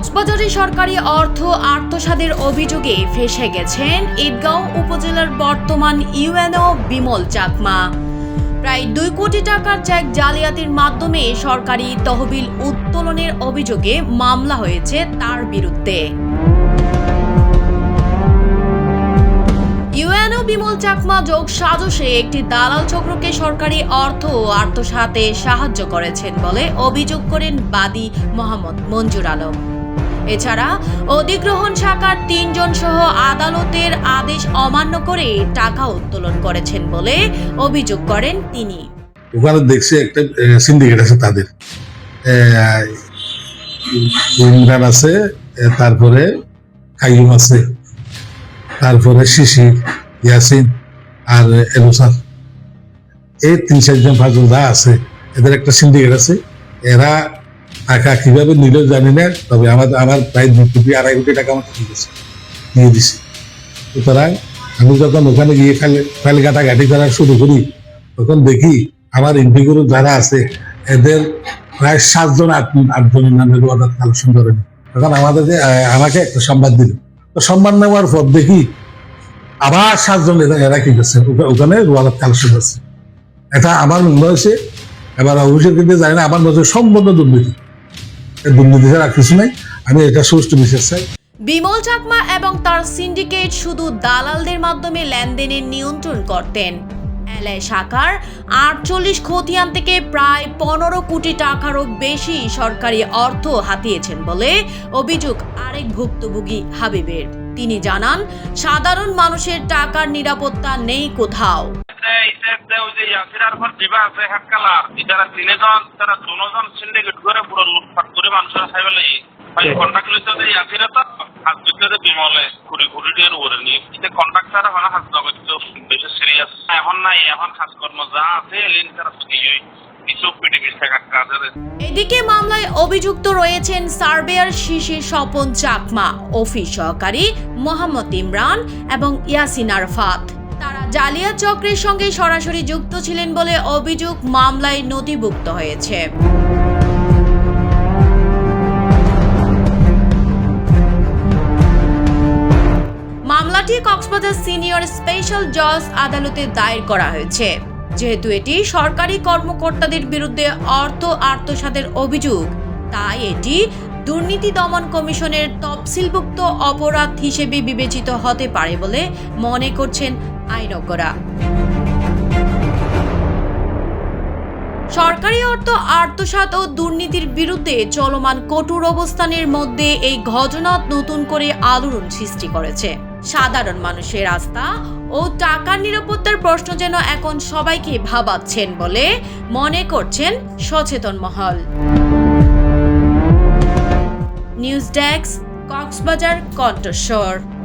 কক্সবাজারে সরকারি অর্থ আত্মসাদের অভিযোগে ফেসে গেছেন ঈদগাঁও উপজেলার বর্তমান ইউএনও বিমল চাকমা। প্রায় দুই কোটি টাকার চেক জালিয়াতির মাধ্যমে সরকারি তহবিল উত্তোলনের অভিযোগে মামলা হয়েছে তার বিরুদ্ধে। ইউএনও বিমল চাকমা যোগ সাজসে একটি দালাল চক্রকে সরকারি অর্থ আত্মসাতে সাহায্য করেছেন বলে অভিযোগ করেন বাদী মোহাম্মদ মঞ্জুর আলম। এছাড়া অধিগ্রহণ শাখার তিনজন সহ আদালতের আদেশ অমান্য করে টাকা উত্তোলন করেছেন বলে অভিযোগ করেন তিনি। ওখানে দেখছি একটা সিন্ডিকেট আছে তাদের। ইমরান আছে তারপরে কাইম আছে, তারপরে শিশির ইয়াসিন আর এলুসার এই তিন চারজন ফাজলদা আছে, এদের একটা সিন্ডিকেট আছে। এরা টাকা কীভাবে নিল জানি না, তবে আমার আমার প্রায় দু কোটি, আড়াই কোটি টাকা আমার ঠিক আছে দিয়ে দিছি সুতরাং আমি যখন ওখানে গিয়ে ফাইল ঘাটাঘাটি করা শুরু করি, তখন দেখি আমার ইন্ডিগুলো যারা আছে, এদের প্রায় সাতজন আট আটজনের নামের অর্ডার কালেকশন করেন তখন আমাদেরকে আমাকে একটা সংবাদ দিল। তো সম্মান নেওয়ার পর দেখি আবার সাতজন এরা এরা কি করছে? ওখানে রোয়ালাত কালেকশন আছে এটা আমার মনে হয়েছে, এবার অভিষেক কিন্তু জানি না, আমার নজর সম্পূর্ণ দুর্নীতি। দুর্নীতি ছাড়া আর কিছু নাই। আমি এটা সুষ্ঠু বিশ্বাস চাই। বিমল চাকমা এবং তার সিন্ডিকেট শুধু দালালদের মাধ্যমে লেনদেনের নিয়ন্ত্রণ করতেন। এলআই শাখার আটচল্লিশ খতিয়ান থেকে প্রায় পনেরো কোটি টাকারও বেশি সরকারি অর্থ হাতিয়েছেন বলে অভিযোগ আরেক ভুক্তভোগী হাবিবের। তিনি জানান সাধারণ মানুষের টাকার নিরাপত্তা নেই কোথাও। আছে কালার যারা তিনজন তারা দুজন সিন্ডিকেট করে পুরো লুটপাট করে মানুষের খাইবে লাগি ভাই কন্ট্রাক্ট লইতে যে ইয়াসিরে তো হাত দিতে বিমলে কুড়ি কোটি টাকার উপরে নিয়ে। এটা কন্ট্রাক্টার মানে হাত জগৎ বেশি সিরিয়াস এখন নাই এখন কাজকর্ম যা আছে লিন তারা নিজেই কিছু পিটিপি টাকা কাজের এদিকে মামলায় অভিযুক্ত রয়েছেন সার্ভেয়ার শিশির স্বপন চাকমা অফিস সহকারী মোহাম্মদ ইমরান এবং ইয়াসিন আরফাত। তারা জালিয়াত চক্রের সঙ্গে সরাসরি যুক্ত ছিলেন বলে অভিযোগ মামলায় নথিভুক্ত হয়েছে। মামলাটি কক্সবাজার সিনিয়র স্পেশাল জজ আদালতে দায়ের করা হয়েছে। যেহেতু এটি সরকারি কর্মকর্তাদের বিরুদ্ধে অর্থ আত্মসাতের অভিযোগ, তাই এটি দুর্নীতি দমন কমিশনের তফসিলভুক্ত অপরাধ হিসেবে বিবেচিত হতে পারে বলে মনে করছেন আইনজ্ঞরা। সরকারি অর্থ আত্মসাৎ ও দুর্নীতির বিরুদ্ধে চলমান কঠোর অবস্থানের মধ্যে এই ঘটনা নতুন করে আলোড়ন সৃষ্টি করেছে। সাধারণ মানুষের আস্থা ও টাকার নিরাপত্তার প্রশ্ন যেন এখন সবাইকে ভাবাচ্ছেন বলে মনে করছেন সচেতন মহল। নিউজ ডেস্ক, কক্সবাজার কণ্ঠস্বর।